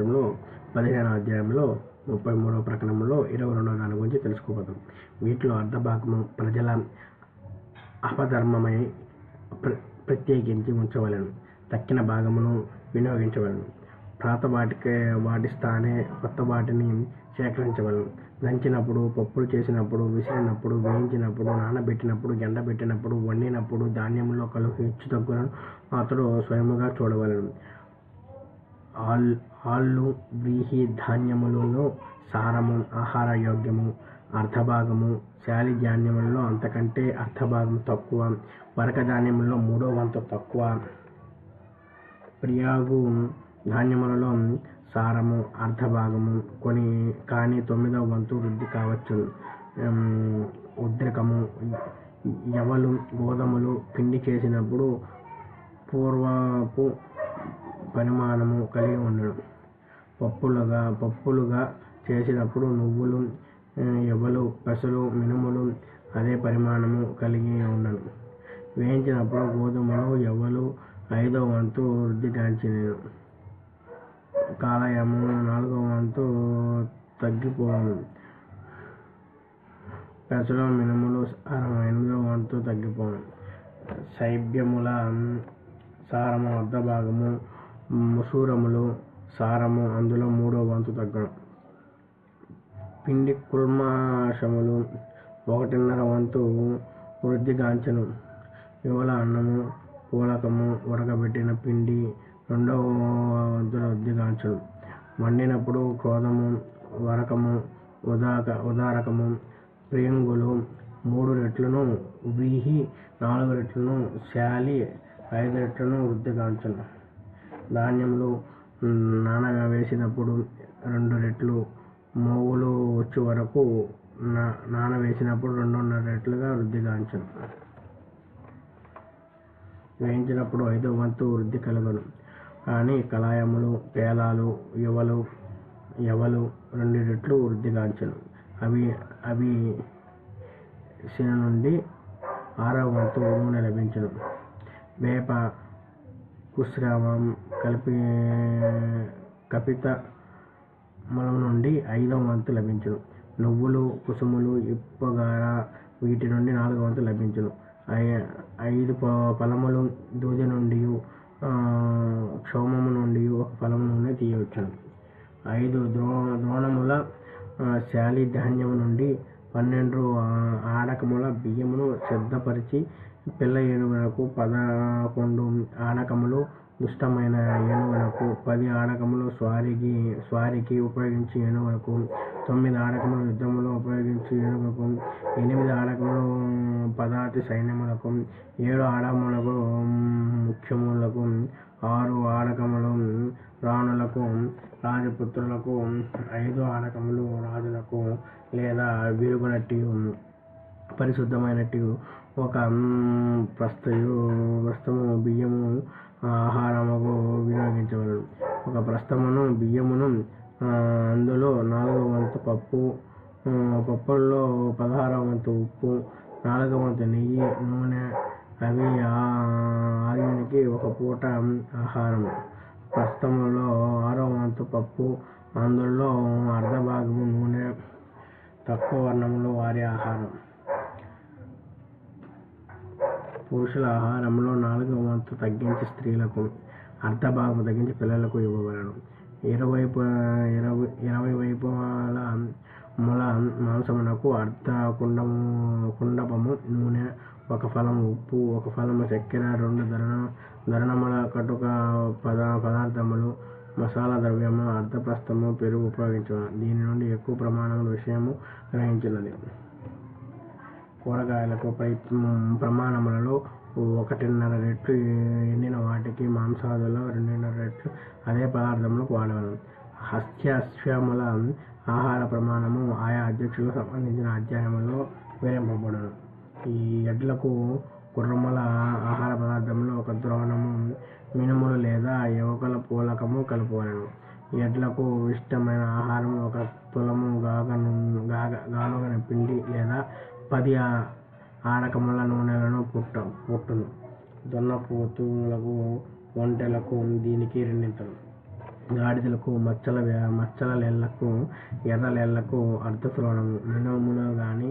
ధర్మశాస్త్రంలో పదిహేనవ అధ్యాయంలో ముప్పై మూడవ ప్రకటనలో ఇరవై రెండవ దాని గురించి తెలుసుకోబోతాం. వీటిలో అర్ధభాగము ప్రజల అపధర్మమై ప్ర ప్రత్యేకించి ఉంచవలను. తక్కిన భాగమును వినియోగించవలను. పాత వాటికి వాటి స్థానే కొత్త వాటిని సేకరించవలను. దంచినప్పుడు పప్పులు చేసినప్పుడు విసిరినప్పుడు వేయించినప్పుడు నానబెట్టినప్పుడు ఎండబెట్టినప్పుడు వండినప్పుడు ధాన్యంలో కలుగు హెచ్చు తగ్గులను అతడు స్వయముగా చూడవలను. ఆల్ ఆళ్ళు వ్రీహి ధాన్యములలో సారము ఆహార యోగ్యము అర్ధభాగము శాలి ధాన్యములలో అంతకంటే అర్ధభాగం తక్కువ వరక ధాన్యములలో మూడో వంతు తక్కువ. ప్రియాగు ధాన్యములలో సారము అర్ధభాగము కొని కానీ తొమ్మిదవ వంతు వృద్ధి కావచ్చు. ఉద్రికము యవలు గోధుమలు పిండి చేసినప్పుడు పూర్వపు పరిమాణము కలిగి ఉండడం పప్పులుగా పప్పులుగా చేసినప్పుడు నువ్వులు యవలు పెసలు మినుములు అదే పరిమాణము కలిగి ఉండను. వేయించినప్పుడు గోధుమలు యవలు ఐదో వంతు వృద్ధి కాంచినను కాలయము నాలుగో వంతు తగ్గిపోను పెసలు మినుములు ఎనిమిదో వంతు తగ్గిపోను శైబ్యముల సారము అర్ధ భాగము ముసూరములు సారము అందులో మూడో వంతు తగ్గడం పిండి కుల్మాషములు ఒకటిన్నర వంతు వృద్ధిగాంచను యువల అన్నము పూలకము ఉడకబెట్టిన పిండి రెండవ వంతుల వృద్ధిగాంచను వండినప్పుడు క్రోధము వరకము ఉదాక ఉదారకము ప్రియంగులు మూడు రెట్లను వ్రీహి నాలుగు రెట్లను శాలి ఐదు రెట్లను వృద్ధిగాంచను ధాన్యములు నానగా వేసినప్పుడు రెండు రెట్లు మోగులు వచ్చే వరకు నా నానవేసినప్పుడు రెండున్నర రెట్లుగా వృద్ధిగాంచను వేయించినప్పుడు ఐదో వంతు వృద్ధి కలగను. కానీ కలాయములు పేలాలు యువలు యవలు రెండు రెట్లు వృద్ధిగాంచను అవి అవి శిన నుండి ఆరవ వంతు నూనె లభించను. వేప కుశ్రామం కలిపి కపిత మలం నుండి ఐదవ వంతు లభించును. నువ్వులు కుసుములు ఇప్పగార వీటి నుండి నాలుగవ వంతు లభించును. ఐదు ఫలములు దూది నుండి క్షోమము నుండి ఒక ఫలము నుండి తీయవచ్చును. ఐదు ద్రో ద్రోణముల శాలి ధాన్యము నుండి పన్నెండు ఆడకముల బియ్యమును సిద్ధపరిచి పిల్ల ఏనుగునకు పదకొండు ఆడకములు దుష్టమైన ఏనుగునకు పది ఆడకములు స్వారికి స్వారికి ఉపయోగించి ఏనుగునకు తొమ్మిది ఆడకములు యుద్ధములో ఉపయోగించి ఏనుగుకు ఎనిమిది ఆడకములు పదాతి సైన్యములకు ఏడు ఆడకములకు ముఖ్యములకు ఆరు ఆడకములు రాణులకు రాజపుత్రులకు ఐదు ఆడకములు రాజులకు లేదా విరుగునట్టి పరిశుద్ధమైనట్టు ఒక ప్రస్తయు ప్రస్తము బియ్యము ఆహారముకు వినియోగించవలను ఒక ప్రస్తమును బియ్యమును అందులో పప్పు పప్పుల్లో పదహారవ వంతు ఉప్పు నాలుగవ వంతు నెయ్యి నూనె అవి ఆర్యునికి ఒక పూట ఆహారం. ప్రస్తుతంలో ఆరవ వంతు పప్పు అందులో అర్ధ భాగము నూనె తక్కువ వర్ణంలో వారి ఆహారం. పురుషుల ఆహారంలో నాలుగవ వంతు తగ్గించి స్త్రీలకు అర్ధ భాగం తగ్గించి పిల్లలకు ఇవ్వవలను ఇరవై ఇరవై ఇరవై వైపుల ముల మాంసమునకు అర్ధ కుండము కుండపము నూనె ఒక ఫలము ఉప్పు ఒక ఫలము చక్కెర రెండు ధరణ ధరణముల కటుక పద పదార్థములు మసాలా ద్రవ్యము అర్ధప్రస్థము పెరుగు ఉపయోగించడం దీని నుండి ఎక్కువ ప్రమాణముల విషయము గ్రహించినది కూరగాయలకు పై ప్రమాణములలో ఒకటిన్నర రెట్లు ఎండిన వాటికి మాంసాదులో రెండున్నర రెట్లు అదే పదార్థములకు వాడవలను. హస్త్యశ్వముల ఆహార ప్రమాణము ఆయా అధ్యక్షులకు సంబంధించిన అధ్యయనంలో వివరింపబడును. ఈ ఎడ్లకు గుర్రముల ఆహార పదార్థంలో ఒక ద్రోణము మినుములు లేదా యువకుల పూలకము కలుపువలను. ఎడ్లకు ఇష్టమైన ఆహారం ఒక తులము గాగను గాగ గానుగన పిండి లేదా పది ఆడకముల నూనెలను పుట్ట పుట్టును. దున్నపోతులకు ఒంటెలకు దీనికి రెండింతలు. గాడిదలకు మచ్చల మచ్చల లేళ్ళకు ఎర్ర లేళ్ళకు అర్ధ తృణము గాని